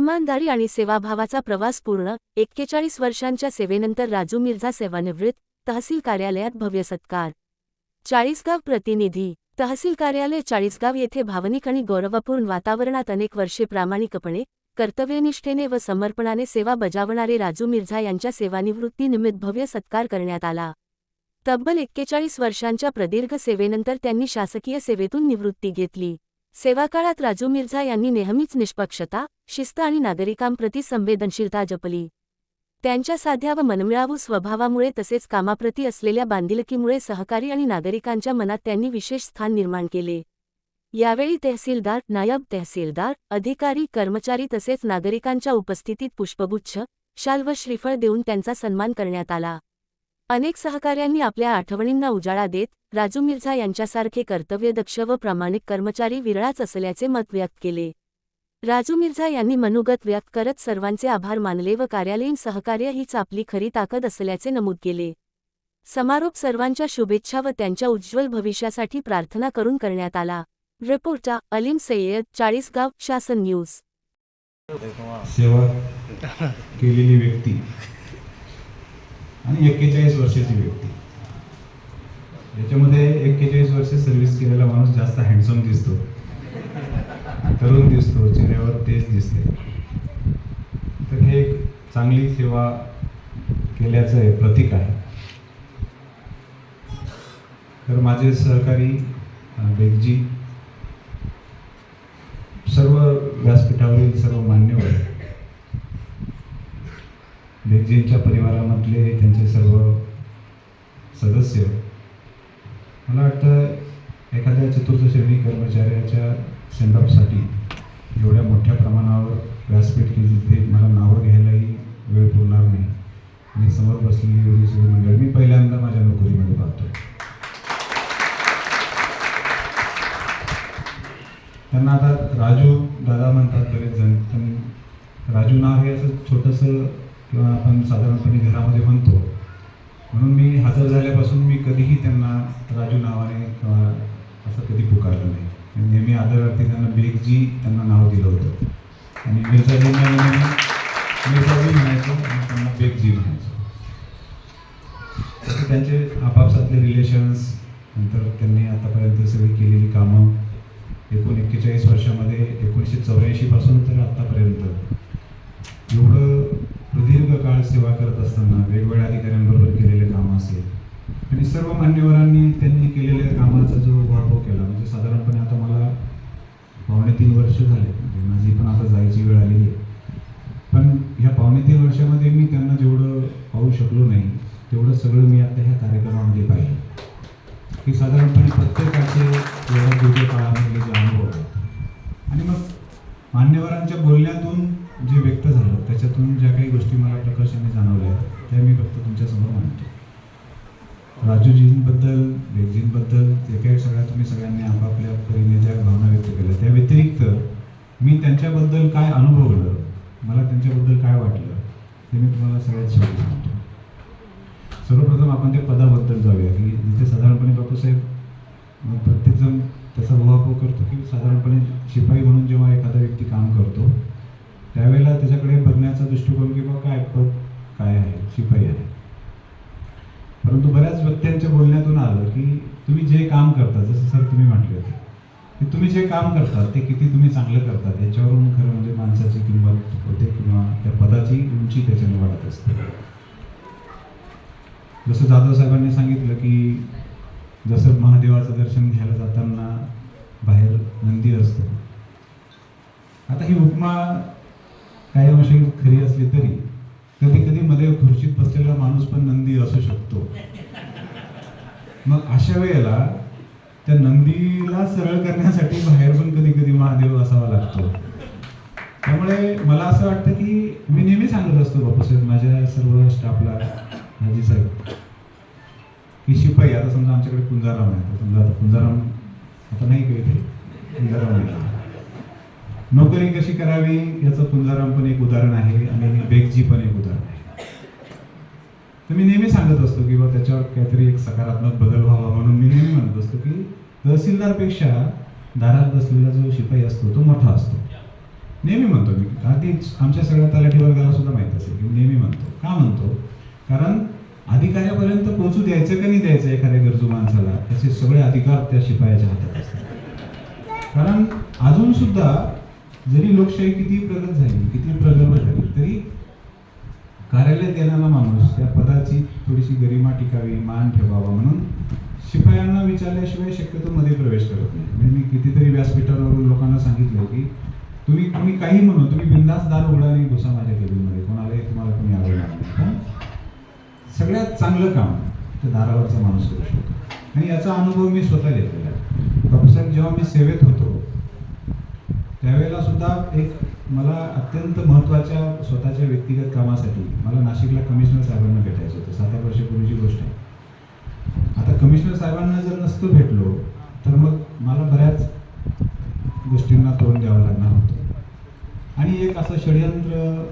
इमानदारी आणि सेवाभावाचा प्रवास पूर्ण एक्केचाळीस वर्षांच्या सेवेनंतर राजू मिर्झा सेवानिवृत्त तहसील कार्यालयात भव्य सत्कार. चाळीसगाव प्रतिनिधी. तहसील कार्यालय चाळीसगाव येथे भावनिक आणि गौरवपूर्ण वातावरणात अनेक वर्षे प्रामाणिकपणे कर्तव्यनिष्ठेने व समर्पणाने सेवा बजावणारे राजू मिर्झा यांच्या सेवानिवृत्तीनिमित्त भव्य सत्कार करण्यात आला. तब्बल एक्केचाळीस वर्षांच्या प्रदीर्घ सेवेनंतर त्यांनी शासकीय सेवेतून निवृत्ती घेतली. सेवाकाळात राजू मिर्झा यांनी नेहमीच निष्पक्षता शिस्त आणि नागरिकांप्रती संवेदनशीलता जपली. त्यांच्या साध्या व मनमिळावू स्वभावामुळे तसेच कामाप्रती असलेल्या बांधिलकीमुळे सहकारी आणि नागरिकांच्या मनात त्यांनी विशेष स्थान निर्माण केले. यावेळी तहसीलदार नायब तहसीलदार अधिकारी कर्मचारी तसेच नागरिकांच्या उपस्थितीत पुष्पगुच्छ शाल व श्रीफळ देऊन त्यांचा सन्मान करण्यात आला. अनेक सहकाऱ्यांनी आपल्या आठवणींना उजाळा देत राजू मिर्झा यांच्यासारखे कर्तव्यदक्ष व प्रामाणिक कर्मचारी विरळाच असल्याचे मत व्यक्त केले. राजू मिर्झा यांनी मनोगत व्यक्त करत सर्वांचे आभार मानले व कार्यालयीन सहकार्य हीच आपली खरी ताकद असल्याचे नमूद केले. समारोप सर्वांच्या शुभेच्छा व त्यांच्या उज्ज्वल भविष्यासाठी प्रार्थना करून करण्यात आला. रिपोर्टा अलीम सय्यद चाळीसगाव शासन न्यूज. सेवा केलेली व्यक्ती. आणि एक्केचाळीस वर्षाची व्यक्ती. याच्यामध्ये एक्केचाळीस वर्ष सर्व्हिस केलेला माणूस जास्त हँडसम दिसतो. तरुण दिसतो चेहऱ्यावर तेज दिसते. तर हे एक चांगली सेवा केल्याचं प्रतीक आहे. तर माझे सहकारी बेगजी सर्व व्यासपीठावरील सर्व मान्यवर बेगजींच्या परिवारामधले त्यांचे सर्व सदस्य मला वाटतं एखाद्या चतुर्थ श्रेणी कर्मचाऱ्याच्या सेंडअपसाठी एवढ्या मोठ्या प्रमाणावर व्यासपीठ केली ते मला नावं घ्यायलाही वेळ पुरणार नाही. आणि समोर बसलेली एवढी सगळी मंडळ मी पहिल्यांदा माझ्या नोकरीमध्ये पाहतो त्यांना आता राजू दादा म्हणतात बरेच जण पण राजू नाव हे असं छोटंसं किंवा आपण साधारणपणे घरामध्ये म्हणतो. म्हणून मी हजर झाल्यापासून मी कधीही त्यांना राजू नावाने किंवा असं कधी पुकारलं नाही. नेहमी आदरार्थी त्यांना बेगजी त्यांना नाव दिलं होतं. आणि मिर्झाजींना नेहमी मिर्झाजी म्हणायचो आणि त्यांना बेगजी म्हणायचो. तसं त्यांचे आपापसातले रिलेशन्स नंतर त्यांनी आतापर्यंत सगळी केलेली कामं एकूण एक्केचाळीस वर्षामध्ये एकोणीसशे चौऱ्याऐंशीपासून तर आत्तापर्यंत. एवढं प्रदीर्घ काळ सेवा करत असताना वेगवेगळ्या अधिकाऱ्यांबरोबर केलेले काम असेल. आणि सर्व मान्यवरांनी त्यांनी केलेल्या कामाचा जो वाढव केला म्हणजे साधारणपणे आता मला पावणे तीन वर्ष झाले म्हणजे माझी पण आता जायची वेळ आलेली आहे. पण ह्या पावणे तीन वर्षामध्ये मी त्यांना जेवढं पाहू शकलो नाही तेवढं सगळं मी आता ह्या कार्यक्रमामध्ये पाहिलं. की साधारणपणे प्रत्येकाचे काळामधले जे अनुभव आहेत. आणि मग मान्यवरांच्या बोलण्यातून जे व्यक्त झालं त्याच्यातून ज्या काही गोष्टी मला प्रकर्षाने जाणवल्या त्या मी फक्त तुमच्यासमोर मांडतो. राजूजींबद्दल बेगजींबद्दल जे काही सगळ्या तुम्ही सगळ्यांनी आपापल्या परीने ज्या भावना व्यक्त केल्या त्या व्यतिरिक्त मी त्यांच्याबद्दल काय अनुभवलं मला त्यांच्याबद्दल काय वाटलं ते मी तुम्हाला सगळ्यात शेवटी सांगतो. सर्वप्रथम आपण त्या पदाबद्दल जाऊया की जिथे साधारणपणे बापूसाहेब प्रत्येकजण त्याचा उहापोह करतो की साधारणपणे शिपाई म्हणून जेव्हा एखादा व्यक्ती काम करतो त्यावेळेला त्याच्याकडे बघण्याचा दृष्टिकोन किंवा काय पद काय आहे शिपाई आहे? परंतु बऱ्याच व्यक्तींच्या बोलण्यातून आलं की तुम्ही जे काम करता जसं सर तुम्ही म्हटले होते की तुम्ही जे काम करता ते किती तुम्ही चांगलं करता याच्यावरून खरं म्हणजे माणसाची किंमत होते किंवा त्या पदाची उंची त्याच्याने वाढत असते. जसं जाधव साहेबांनी सांगितलं की जसं महादेवाचं दर्शन घ्यायला जाताना बाहेर नंदी असतं. आता ही उपमा काही अंशी खरी असली तरी. कधी कधी मध्ये खुर्चीत बसलेला माणूस पण नंदी असू शकतो. मग अशा वेळेला त्या नंदीला सरळ करण्यासाठी बाहेर पण कधी कधी महादेव असावा लागतो. त्यामुळे मला असं वाटतं की मी नेहमी सांगत असतो बापूसाहेब माझ्या सर्व स्टाफला हाजी साहेब की शिपाई आता समजा आमच्याकडे कुंजाराम आहे समजा आता कुंजाराम आता नाही का कुंजाराम आहे. नोकरी कशी करावी याचं कुंजाराम पण एक उदाहरण आहे आणि बेगजी पण एक उदाहरण आहे. तर मी नेहमी सांगत असतो की त्याच्यावर काहीतरी एक सकारात्मक बदल व्हावा म्हणून मी नेहमी म्हणत असतो की तहसीलदारपेक्षा दारात बसलेला जो शिपाई असतो तो मोठा असतो. नेहमी म्हणतो मी. अगदी आमच्या सगळ्या तलाठी वर्गाला सुद्धा माहीत असेल की नेहमी म्हणतो. का म्हणतो? कारण अधिकाऱ्यापर्यंत पोहोचू द्यायचं का नाही द्यायचं एखाद्या गरजू माणसाला त्याचे सगळे अधिकार त्या शिपायाच्या हातात असतात. कारण अजून सुद्धा जरी लोकशाही किती प्रगत झाली किती प्रगल्भ झाली तरी कार्यालयात येणारा माणूस त्या पदाची थोडीशी गरिमा टिकावी मान ठेवावा म्हणून शिपायांना विचारल्याशिवाय शक्यतो मध्ये प्रवेश करत नाही. म्हणजे मी कितीतरी व्यासपीठावरून लोकांना सांगितलं की तुम्ही तुम्ही काही म्हणू तुम्ही बिंदास दार उघडा नाही घुसा माझ्या केबिनमध्ये कोणालाही तुम्हाला कोणी आवडणार नाही. सगळ्यात चांगलं काम ते दारावरचा माणूस करू शकतो. आणि याचा अनुभव मी स्वतः घेतलेला आहे. प्रोफेसर जेव्हा मी सेवेत होतो त्यावेळेला सुद्धा एक मला अत्यंत महत्त्वाच्या स्वतःच्या व्यक्तिगत कामासाठी मला नाशिकला कमिशनर साहेबांना भेटायचं होतं. सात आठ वर्षापूर्वीची गोष्ट आहे. आता कमिशनर साहेबांना जर नसतो भेटलो तर मग मला बऱ्याच गोष्टींना तोंड द्यावं लागणार होतं. आणि एक असं षडयंत्र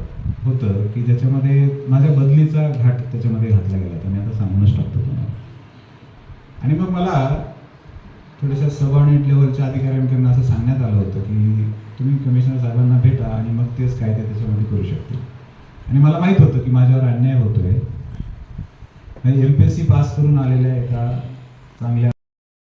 होतं की ज्याच्यामध्ये माझ्या बदलीचा घाट त्याच्यामध्ये घातला गेला तर मी आता सांगूनच टाकतो तुम्हाला. आणि मग मला थोड्याशा सबऑर्डिनेट लेवलच्या अधिकाऱ्यांकडून असं सांगण्यात आलं होतं की तुम्ही कमिशनर साहेबांना भेटा आणि मग तेच काय ते त्याच्यामध्ये करू शकतील आणि मला माहीत होतं की माझ्यावर अन्याय होतोय. M P S C pass करून आलेल्या एका चांगल्या